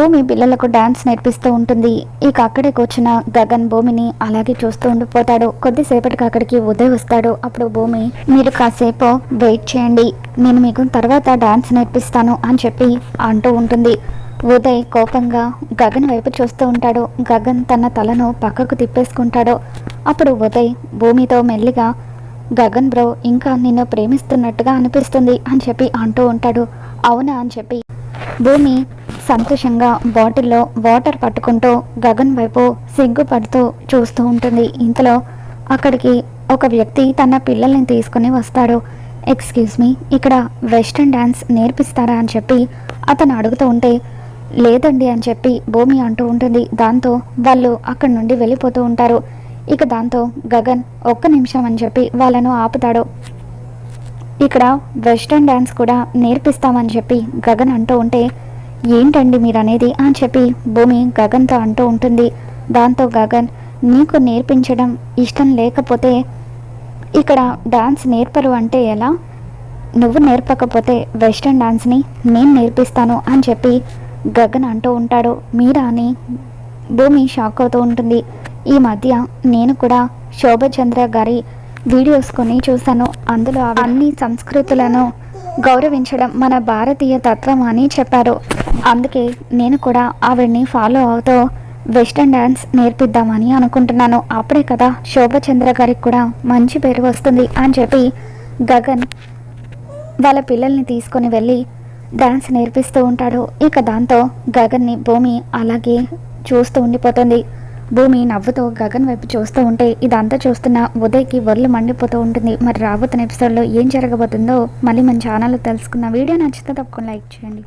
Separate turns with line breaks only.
భూమి పిల్లలకు డాన్స్ నేర్పిస్తూ ఉంటుంది. ఇక అక్కడే కూర్చున్న గగన్ భూమిని అలాగే చూస్తూ ఉండిపోతాడు. కొద్దిసేపటికి అక్కడికి ఉదయ్ వస్తాడు. అప్పుడు భూమి మీరు కాసేపు వెయిట్ చేయండి. నేను మీకు తర్వాత డాన్స్ నేర్పిస్తాను అని చెప్పి అంటూ ఉంటుంది. ఉదయ్ కోపంగా గగన్ వైపు చూస్తూ ఉంటాడు. గగన్ తన తలను పక్కకు తిప్పేసుకుంటాడు. అప్పుడు ఉదయ్ భూమితో మెల్లిగా గగన్ బ్రో ఇంకా నిన్ను ప్రేమిస్తున్నట్టుగా అనిపిస్తుంది అని చెప్పి అంటూ ఉంటాడు. అవునా అని చెప్పి భూమి సంతోషంగా బాటిల్లో వాటర్ పట్టుకుంటూ గగన్ వైపు సిగ్గుపడుతూ చూస్తూ ఉంటుంది. ఇంతలో అక్కడికి ఒక వ్యక్తి తన పిల్లల్ని తీసుకుని వస్తాడు. ఎక్స్క్యూజ్ మీ ఇక్కడ వెస్ట్రన్ డ్యాన్స్ నేర్పిస్తారా? అని చెప్పి అతను అడుగుతూ ఉంటే లేదండి అని చెప్పి భూమి అంటూ ఉంటుంది. దాంతో వాళ్ళు అక్కడి నుండి వెళ్ళిపోతూ ఉంటారు. ఇక దాంతో గగన్ ఒక్క నిమిషం అని చెప్పి వాళ్ళను ఆపుతాడు. ఇక్కడ వెస్ట్రన్ డ్యాన్స్ కూడా నేర్పిస్తామని చెప్పి గగన్ అంటూ ఉంటే ఏంటండి మీరు అనేది అని చెప్పి భూమి గగన్తో అంటూ ఉంటుంది. దాంతో గగన్ నీకు నేర్పించడం ఇష్టం లేకపోతే ఇక్కడ డాన్స్ నేర్పరు అంటే ఎలా? నువ్వు నేర్పకపోతే వెస్ట్రన్ డాన్స్ని నేను నేర్పిస్తాను అని చెప్పి గగన్ అంటూ ఉంటాడు. మీరా అని భూమి షాక్ అవుతూ ఉంటుంది. ఈ మధ్య నేను కూడా శోభచంద్ర గారి వీడియోస్ కొని చూశాను. అందులో అన్ని సంస్కృతులను గౌరవించడం మన భారతీయ తత్వం అని చెప్పారు. అందుకే నేను కూడా ఆవిడ్ని ఫాలో అవుతూ వెస్టర్న్ డ్యాన్స్ నేర్పిద్దామని అనుకుంటున్నాను. అప్పుడే కదా శోభచంద్ర గారికి కూడా మంచి పేరు వస్తుంది అని చెప్పి గగన్ వాళ్ళ పిల్లల్ని తీసుకొని వెళ్ళి డాన్స్ నేర్పిస్తూ ఉంటాడు. ఇక దాంతో గగన్ని భూమి అలాగే చూస్తూ ఉండిపోతుంది. భూమి నవ్వుతో గగన్ వైపు చూస్తూ ఉంటే ఇదంతా చూస్తున్న ఉదయ్కి వర్లు మండిపోతూ ఉంటుంది. మరి రాబోతున్న ఎపిసోడ్లో ఏం జరగబోతుందో మళ్ళీ మన ఛానల్లో తెలుసుకున్న వీడియో నచ్చితే తప్పకుండా లైక్ చేయండి.